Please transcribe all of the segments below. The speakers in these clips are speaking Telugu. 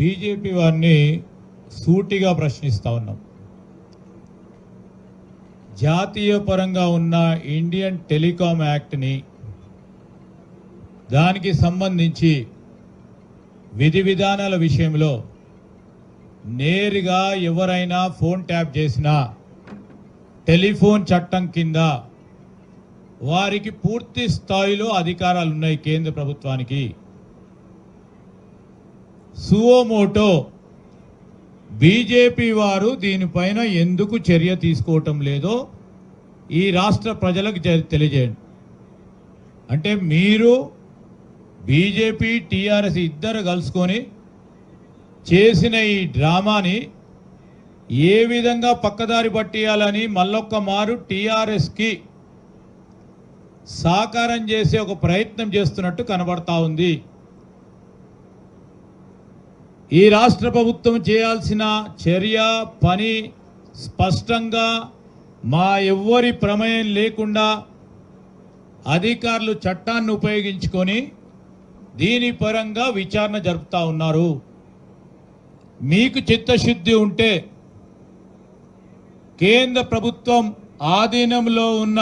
బీజేపీ వారిని సూటిగా ప్రశ్నిస్తూ ఉన్నాం. జాతీయ పరంగా ఉన్న ఇండియన్ టెలికాం యాక్ట్ని దానికి సంబంధించి విధి విధానాల విషయంలో నేరుగా ఎవరైనా ఫోన్ ట్యాప్ చేసినా టెలిఫోన్ చట్టం కింద వారికి పూర్తి స్థాయిలో అధికారాలు ఉన్నాయి కేంద్ర ప్రభుత్వానికి. సువోమోటో. బీజేపీ వారు దీనిపైన ఎందుకు చర్య తీసుకోవటం లేదో ఈ రాష్ట్ర ప్రజలకు తెలియజేయండి. అంటే మీరు బీజేపీ టీఆర్ఎస్ ఇద్దరు కలుసుకొని చేసిన ఈ డ్రామాని ఏ విధంగా పక్కదారి పట్టియాలని మళ్ళొక్క మారు టీఆర్ఎస్కి సాకారం చేసే ఒక ప్రయత్నం చేస్తున్నట్టు కనబడతా ఉంది. ఈ రాష్ట్ర ప్రభుత్వం చేయాల్సిన చర్య పని స్పష్టంగా మా ఎవ్వరి ప్రమేయం లేకుండా అధికారులు చట్టాన్ని ఉపయోగించుకొని దీని పరంగా విచారణ జరుపుతా ఉన్నారు. మీకు చిత్తశుద్ధి ఉంటే కేంద్ర ప్రభుత్వం ఆధీనంలో ఉన్న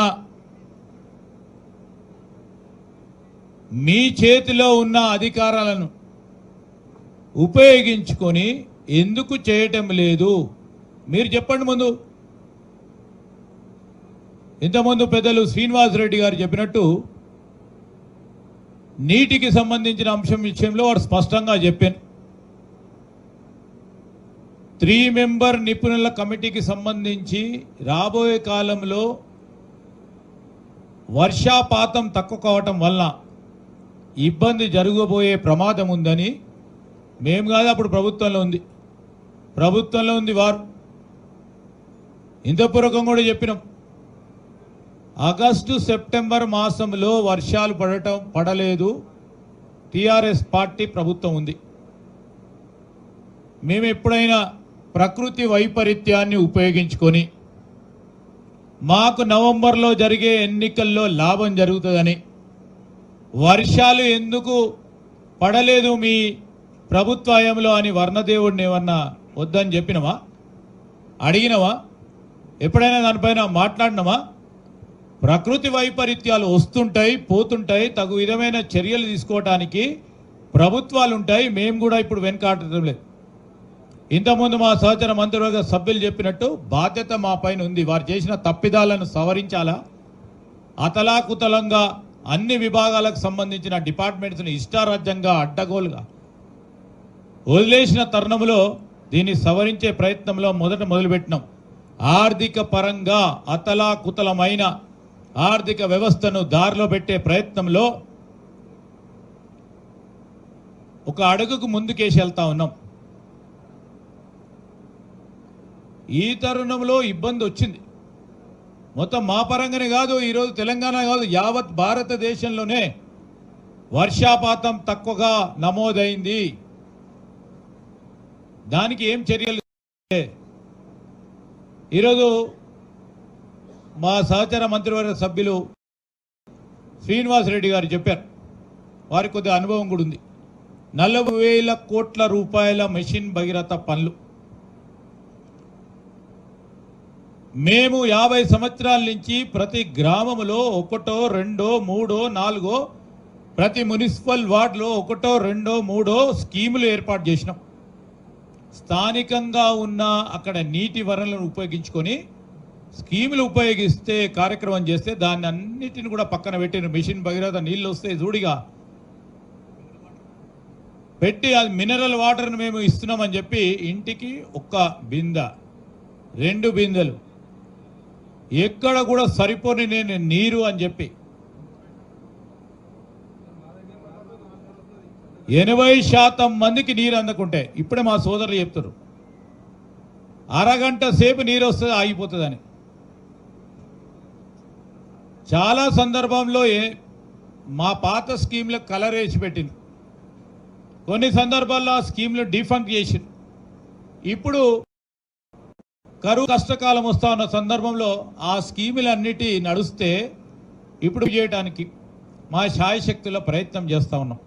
మీ చేతిలో ఉన్న అధికారాలను ఉపయోగించుకొని ఎందుకు చేయటం లేదు? మీరు చెప్పండి ముందు. ఇంతకుముందు పెద్దలు శ్రీనివాసరెడ్డి గారు చెప్పినట్టు నీటికి సంబంధించిన అంశం విషయంలో వాడు స్పష్టంగా చెప్పాను. త్రీ మెంబర్ నిపుణుల కమిటీకి సంబంధించి రాబోయే కాలంలో వర్షాపాతం తక్కువ కావటం వల్ల ఇబ్బంది జరగబోయే ప్రమాదం ఉందని మేము కాదు అప్పుడు ప్రభుత్వంలో ఉంది. ప్రభుత్వంలో ఉంది వారు. ఇంతపూర్వకం కూడా చెప్పినాం. ఆగస్టు సెప్టెంబర్ మాసంలో వర్షాలు పడటం పడలేదు. టిఆర్ఎస్ పార్టీ ప్రభుత్వం ఉంది. మేము ఎప్పుడైనా ప్రకృతి వైపరీత్యాన్ని ఉపయోగించుకొని మాకు నవంబర్లో జరిగే ఎన్నికల్లో లాభం జరుగుతుందని వర్షాలు ఎందుకు పడలేదు మీ ప్రభుత్వాయంలో అని వర్ణదేవుడిని ఏమన్నా వద్దని చెప్పినవా? అడిగినవా? ఎప్పుడైనా దానిపైన మాట్లాడినవా? ప్రకృతి వైపరీత్యాలు వస్తుంటాయి పోతుంటాయి తగు విధమైన చర్యలు తీసుకోవటానికి ప్రభుత్వాలు ఉంటాయి మేము కూడా ఇప్పుడు వెనకాడటం లేదు. ఇంతకుముందు మా సహచర మంత్రివర్గ సభ్యులు చెప్పినట్టు బాధ్యత మా పైన ఉంది. వారు చేసిన తప్పిదాలను సవరించాలా? అతలాకుతలంగా అన్ని విభాగాలకు సంబంధించిన డిపార్ట్మెంట్స్ని ఇష్టారాజ్యంగా అడ్డగోలుగా వదిలేసిన తరుణంలో దీన్ని సవరించే ప్రయత్నంలో మొదట మొదలుపెట్టినాం. ఆర్థిక పరంగా అతలాకుతలమైన ఆర్థిక వ్యవస్థను దారిలో పెట్టే ప్రయత్నంలో ఒక అడుగుకు ముందుకేసి వెళ్తా ఉన్నాం. ఈ తరుణంలో ఇబ్బంది వచ్చింది. మొత్తం మా పరంగానే కాదు ఈరోజు తెలంగాణ కాదు యావత్ భారతదేశంలోనే వర్షాపాతం తక్కువగా నమోదైంది. దానికి ఏం చర్యలు? ఈరోజు మా సహచర మంత్రివర్గ సభ్యులు శ్రీనివాసరెడ్డి గారు చెప్పారు. వారికి కొద్దిగా అనుభవం కూడా ఉంది. నలభై వేల కోట్ల రూపాయల మెషిన్ భగీరథ పనులు. మేము యాభై సంవత్సరాల నుంచి ప్రతి గ్రామంలో ఒకటో రెండో మూడో నాలుగో ప్రతి మున్సిపల్ వార్డులో ఒకటో రెండో మూడో స్కీములు ఏర్పాటు చేసినాం. స్థానికంగా ఉన్న అక్కడ నీటి వనరులను ఉపయోగించుకొని స్కీములు ఉపయోగిస్తే కార్యక్రమం చేస్తే దాన్ని అన్నిటిని కూడా పక్కన పెట్టిన మిషన్ భగీరథ నీళ్ళు వస్తే చూడిగా. పెట్టి అది మినరల్ వాటర్ని మేము ఇస్తున్నామని చెప్పి ఇంటికి ఒక్క బింద రెండు బిందెలు. ఎక్కడ కూడా సరిపోని నేను నీరు అని చెప్పి ఎనభై శాతం మందికి నీరు అందకుంటే ఇప్పుడే మా సోదరులు చెప్తారు అరగంట సేపు నీరు వస్తుంది ఆగిపోతుందని. చాలా సందర్భంలో మా పాత స్కీమ్లకు కలర్ వేసి పెట్టింది. కొన్ని సందర్భాల్లో ఆ స్కీమ్లు డిఫంక్ట్ చేసి ఇప్పుడు కరువు కష్టకాలం వస్తా ఉన్న సందర్భంలో ఆ స్కీములన్నిటి నడుస్తే ఇప్పుడు చేయటానికి మా శాయశక్తుల ప్రయత్నం చేస్తూ ఉన్నాం.